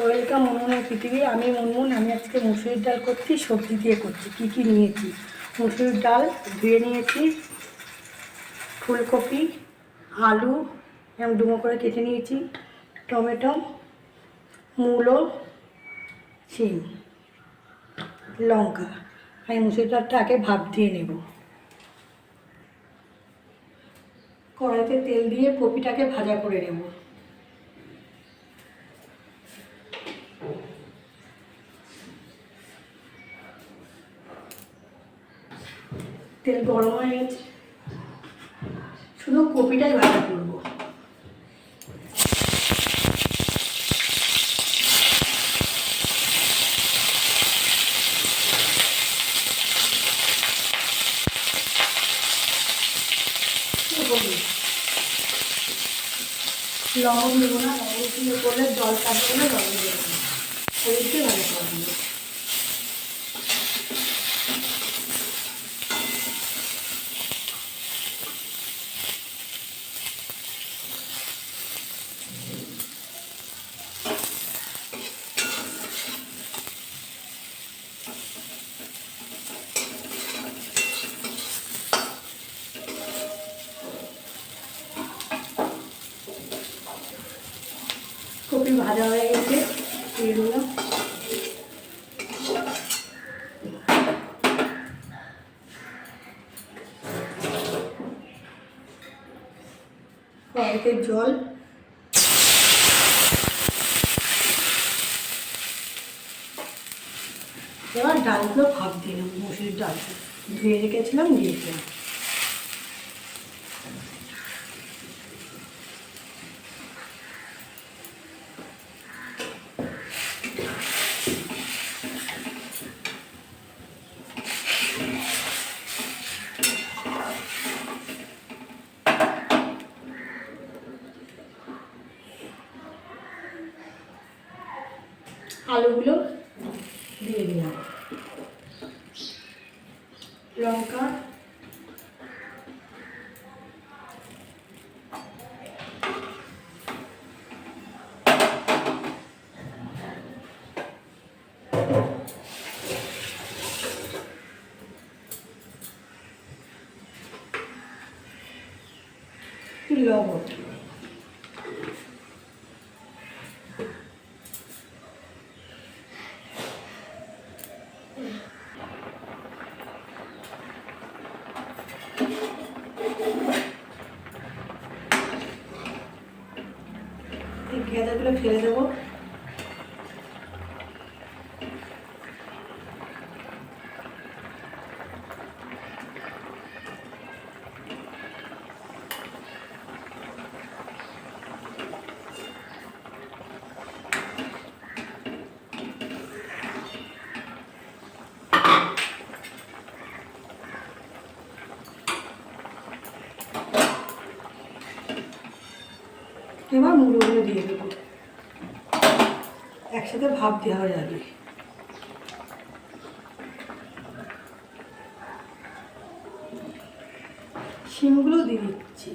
Welcome মনমুনের পৃথিবী, আমি মনমুন, আমি আজকে মুসুরির ডাল করছি, সবজি দিয়ে করছি, কী কী নিয়েছি? মুসুরির ডাল ধুয়ে নিয়েছি, ফুলকপি, আলু এবং ডুমো করে কেটে নিয়েছি, টমেটো, মূলো, শিম, লঙ্কা। আমি মুসুরির ডালটা আগে ভাপ দিয়ে নেব। কড়াইতে তেল দিয়ে কপিটাকে ভাজা করে নেব। তেল গরম হয়ে গেছে। শুধু কপিটাই ভাজা করব। লবণ দেবো না, লবণ করলে জল কাটবে না লবণ দেবো না দিয়ে ভালো করে নেব। কপি ভাজা হয়ে গেছে দিয়ে দিলাম কড়াইতে জল। এবার ডালগুলো ভাব দিলাম মুসুরির ডাল। ধুয়ে রেখেছিলাম দিয়েছিলাম আলুগুলো দিয়ে দিলাম লঙ্কা একটু লবণ এবার মুড়োগুলো দিয়ে দেবো। একসাথে ভাপ দেওয়া যাবে। সিমগুলো দিয়ে দিচ্ছি।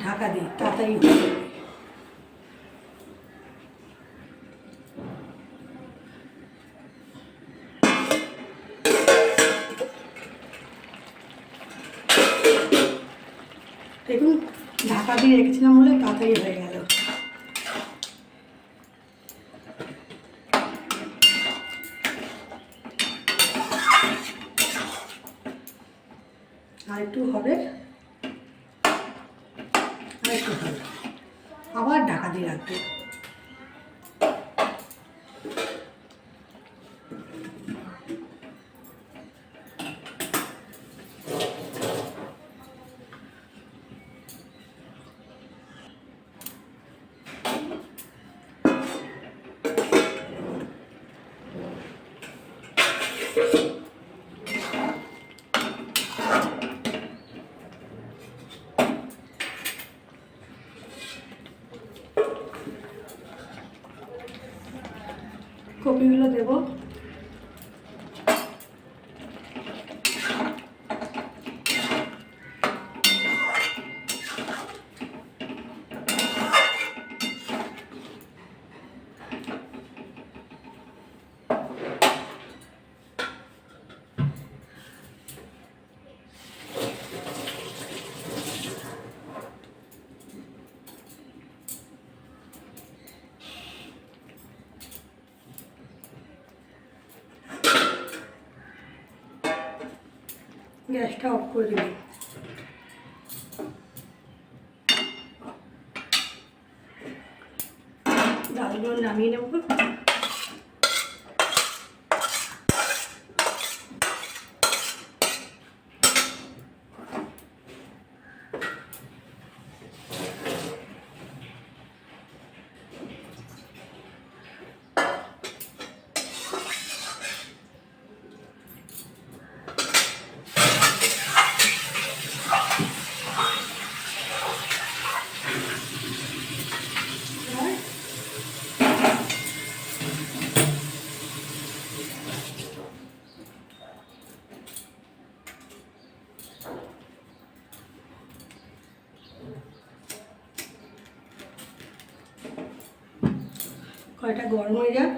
ঢাকা দিই তাড়াতাড়ি দেখুন ঢাকা দিয়ে রেখেছিলাম বলে তাড়াতাড়ি হয়ে গেল আর একটু হবে। আর হবে। আবার ঢাকা দিয়ে রাখবে। গ্যাসটা অফ করে দিলাম ডালগুলো নামিয়ে নেব। গরম হয়ে যাক।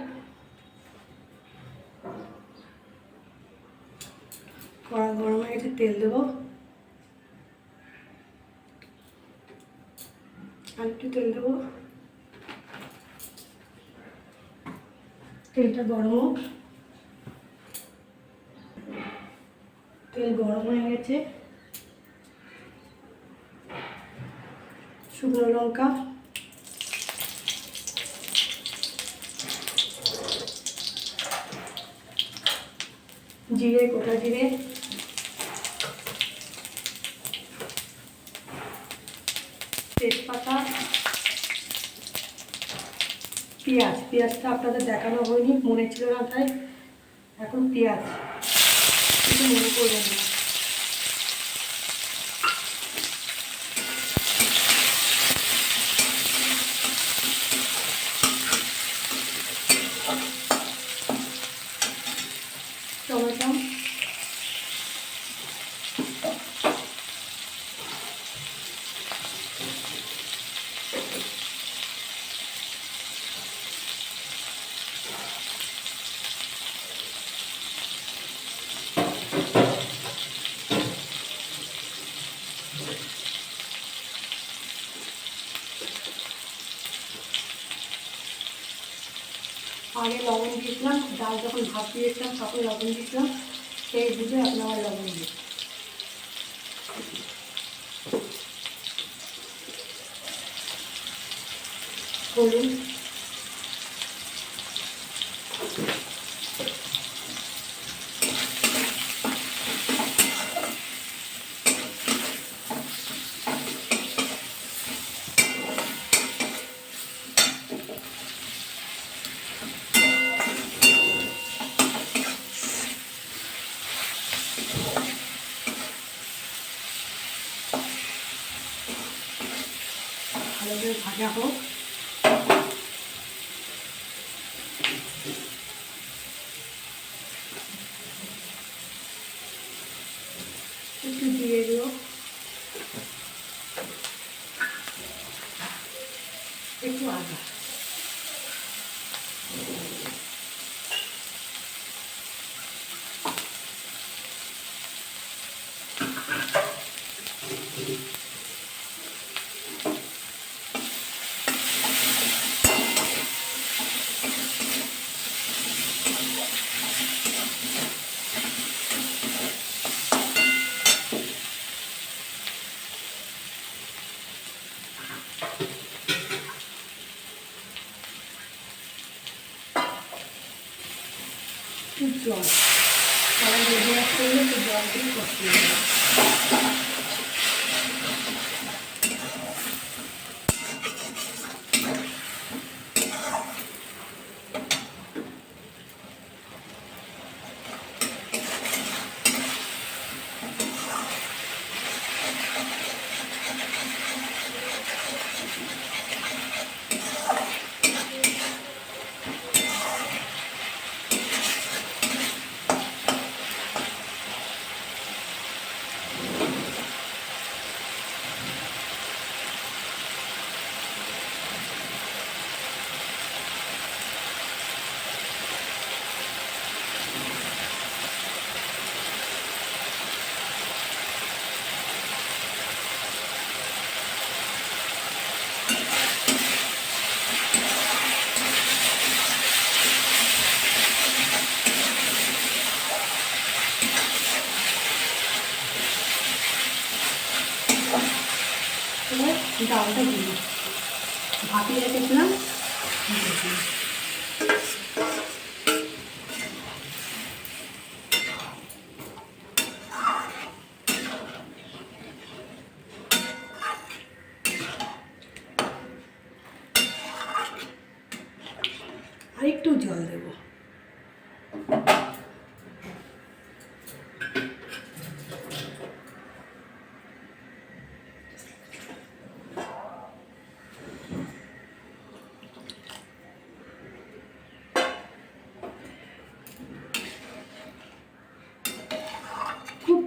কড়া গরম হয়ে গেছে, তেল দেবো। আর একটু তেল দেবো। তেলটা গরম হোক। তেল গরম হয়ে গেছে। শুকনো লঙ্কা। জিরে, গোটা জিরে। তেজপাতা। পেঁয়াজ, পেঁয়াজটা আপনাদের দেখানো হয়নি, মনে ছিল না তাই। এখন পেঁয়াজ। কিছু মনে করবেন না টমেটো আগে লবণ দিয়েছিলাম, ডাল যখন ভাত দিয়েছিলাম তখন লবণ দিয়েছিলাম, সেই বুঝে আপনার লবণ দিয়ে হলুদ ভালো করে ভাজা হোক একটু দিয়ে দিও একটু আদা একটু জল। কড়াই রেডি রাখতে হলে তো জল কষিয়ে দেবো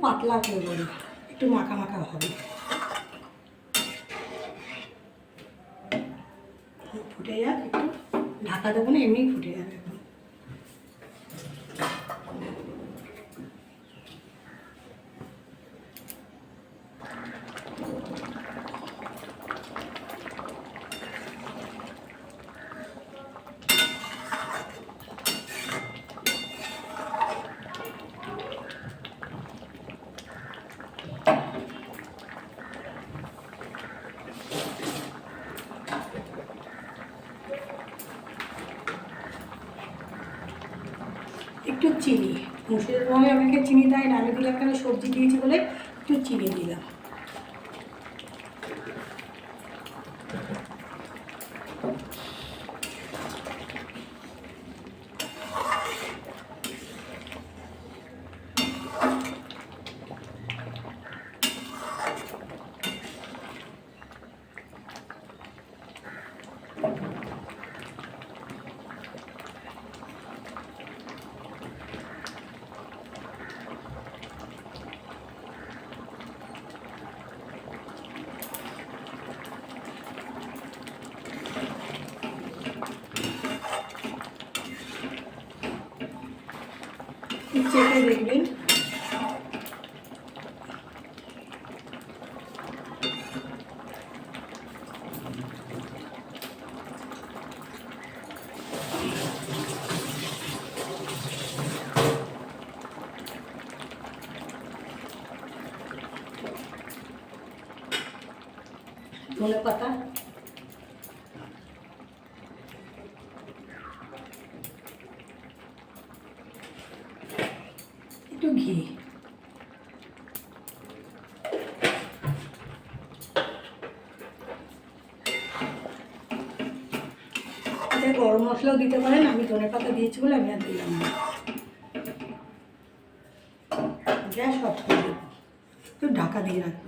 পাতলা করব একটু মাখা মাখা হবে। ফুটে যাক একটু। ঢাকা দেবো না এমনি ফুটে যাবে এখন একটু চিনি। মুসুরের রঙে অনেকে চিনি দেয় না। আমি দিলাম সবজি দিয়েছি বলে একটু চিনি দিলাম। চেপে দেখবেন ধনে পাতা একটু ঘি এটা গরম মশলাও দিতে পারেন, আমি ধনে পাতা দিয়েছি বলে আমি আর দিলাম না। গ্যাস অফ করে দেবো একটু ঢাকা দিয়ে রাখব।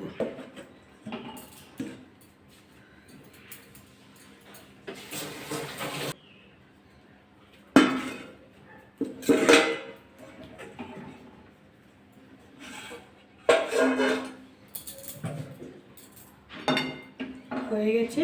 হয়ে গেছে।